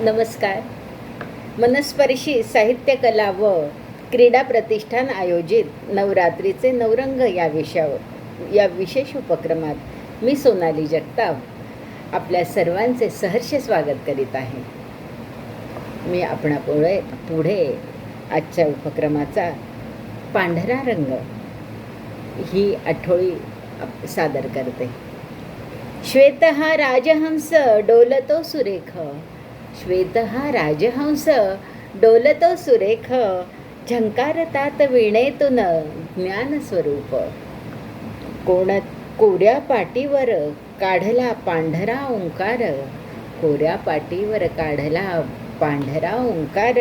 नमस्कार. मनस्पर्शी साहित्य कला व क्रीडा प्रतिष्ठान आयोजित नवरात्रीचे नवरंग या विषयावर या विशेष उपक्रमात मी सोनाली जगताप आपल्या सर्वांचे सहर्ष स्वागत करीत आहे. मी आपणापुढे पुढे आजच्या उपक्रमाचा पांढरा रंग ही आठवळी सादर करते. श्वेत हा राजहंस डोलतो सुरेख श्वेत हा राजहंस डोलतो सुरेख झंकारतात विणेतून ज्ञानस्वरूप कोण कोऱ्या पाटीवर काढला पांढरा ओंकार कोऱ्या पाटीवर काढला पांढरा ओंकार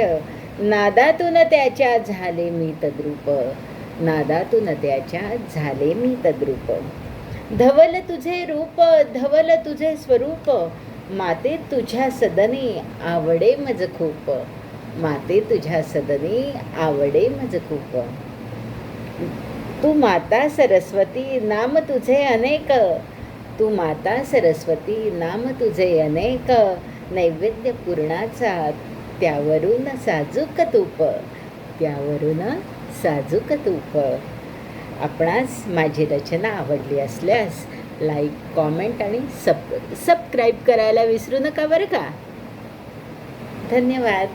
नादातून त्याच्या झाले मी तद्रूप नादातून त्याच्या झाले मी तद्रूप धवल तुझे रूप धवल तुझे स्वरूप माते तुझ्या सदनी आवडे मज खूप. माते तुझ्या सदनी आवडे मज खूप. तू माता सरस्वती नाम तुझे अनेक. तू माता सरस्वती नाम तुझे अनेक. नैवेद्य पूर्णाचा त्यावरून साजूक तूप. त्यावरून साजूक तूप. आपणास माझी रचना आवडली असल्यास लाईक कॉमेंट आणि सब सबस्क्राईब करायला विसरू नका बरं का? धन्यवाद.